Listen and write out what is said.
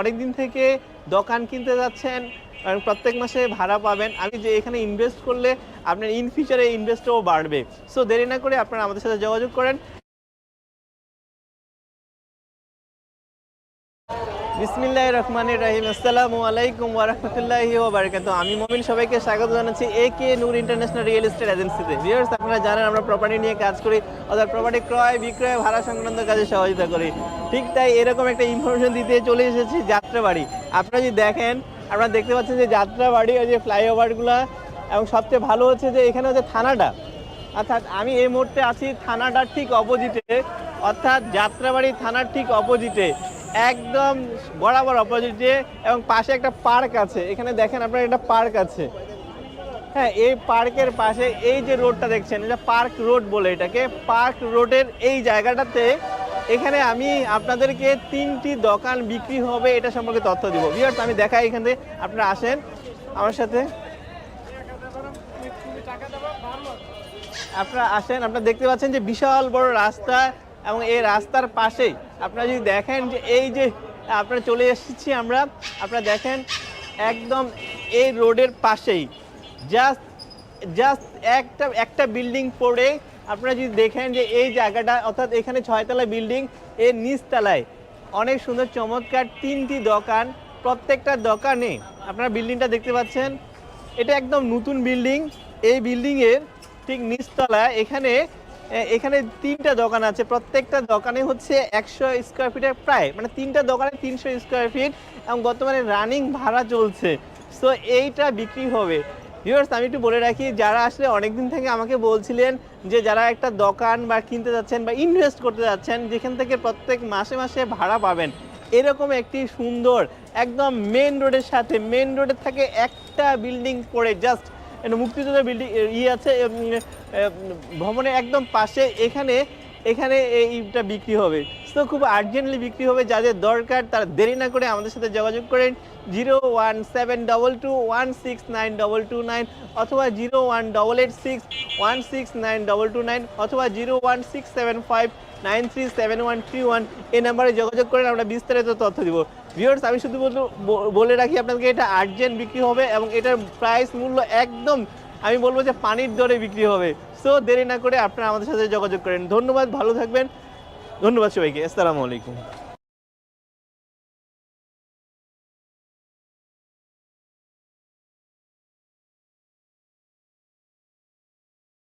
অনেক দিন থেকে দোকান কিনতে যাচ্ছেন প্রত্যেক মাসে ভাড়া পাবেন। আমি যে এখানে ইনভেস্ট করলে আপনার ইন ফিউচারে ইনভেস্টও বাড়বে। সো দেরি না করে আপনারা আমাদের সাথে যোগাযোগ করেন। বিসমিল্লাহ রহমানির রহিম। আসসালামু আলাইকুম ওরহমতুল্লাহি ওবারাকাতু আমি মমিন, সবাইকে স্বাগত জানাচ্ছি A K Noor international real estate এজেন্সিতে ভিউয়ার্স আপনারা জানেন আমরা প্রপার্টি নিয়ে কাজ করি, অর্থাৎ প্রপার্টি ক্রয়, বিক্রয়, ভাড়া সংক্রান্ত কাজে সহযোগিতা করি। ঠিক তাই এরকম একটা ইনফরমেশন দিতে চলে এসেছি যাত্রাবাড়ি। আপনারা যদি দেখেন, আপনারা দেখতে পাচ্ছেন যে যাত্রাবাড়ি, ওই যে ফ্লাইওভারগুলো, এবং সবচেয়ে ভালো হচ্ছে যে এখানে হচ্ছে থানাটা। অর্থাৎ আমি এই মুহূর্তে আছি থানাটার ঠিক অপোজিটে অর্থাৎ যাত্রাবাড়ি থানার ঠিক অপোজিটে একদম বরাবর অপোজিটে এবং পাশে একটা পার্ক আছে। এখানে দেখেন আপনার একটা পার্ক আছে। হ্যাঁ এই পার্কের পাশে এই যে রোডটা দেখছেন, এটা পার্ক রোড বলে এটাকে। পার্ক রোডের এই জায়গাটাতে এখানে আমি আপনাদেরকে তিনটি দোকান বিক্রি হবে, এটা সম্পর্কে তথ্য দিব। বিয়ার্স আমি দেখাই এখানে আপনারা আসেন আমার সাথে। আপনারা আসেন, আপনারা দেখতে পাচ্ছেন যে বিশাল বড় রাস্তা এবং এই রাস্তার পাশেই আপনারা যদি দেখেন যে এই যে আপনারা চলে এসেছি আমরা, আপনারা দেখেন একদম এই রোডের পাশেই। জাস্ট জাস্ট একটা একটা বিল্ডিং পড়ে। আপনারা যদি দেখেন যে এই জায়গাটা, অর্থাৎ এখানে ছয়তলা বিল্ডিং, এর নিচতলায় অনেক সুন্দর, চমৎকার তিনটি দোকান। প্রত্যেকটা দোকানে আপনারা বিল্ডিংটা দেখতে পাচ্ছেন। এটা একদম নতুন বিল্ডিং। এই বিল্ডিংয়ের ঠিক নিচতলায় এখানে এখানে তিনটা দোকান আছে। প্রত্যেকটা দোকানে হচ্ছে একশো স্কোয়ার ফিটের প্রায় মানে তিনটা দোকানে তিনশো স্কোয়ার ফিট এবং বর্তমানে রানিং ভাড়া চলছে। সো এইটা বিক্রি হবে। ভিউয়ার্স আমি একটু বলে রাখি, যারা আসলে অনেকদিন থেকে আমাকে বলছিলেন যে যারা একটা দোকান বা কিনতে যাচ্ছেন বা ইনভেস্ট করতে যাচ্ছেন, যেখান থেকে প্রত্যেক মাসে মাসে ভাড়া পাবেন, এরকম একটি সুন্দর, একদম মেন রোডের সাথে মেন রোডের থেকে একটা বিল্ডিং পড়ে জাস্ট মুক্তিযোদ্ধা বিল্ডিং ই আছে উম, আহ, ভবনের একদম পাশে এখানে এখানে এইটা বিক্রি হবে। তো খুব আর্জেন্টলি বিক্রি হবে যাদের দরকার তারা দেরি না করে আমাদের সাথে যোগাযোগ করেন zero one seven double two one six nine double two nine অথবা zero one double eight six one six nine double two nine অথবা zero one six seven five nine three seven one three one এই নাম্বারে যোগাযোগ করেন আমরা বিস্তারিত তথ্য দিব। ভিউয়ার্স আমি শুধু বলে রাখি আপনাদেরকে, এটা আর্জেন্ট বিক্রি হবে এবং এটার প্রাইস মূল্য একদম, আমি বলব যে পানির দরে বিক্রি হবে। সো দেরি না করে আপনারা আমাদের সাথে যোগাযোগ করেন। ধন্যবাদ, ভালো থাকবেন। ধন্যবাদ সবাইকে। আসসালামু আলাইকুম।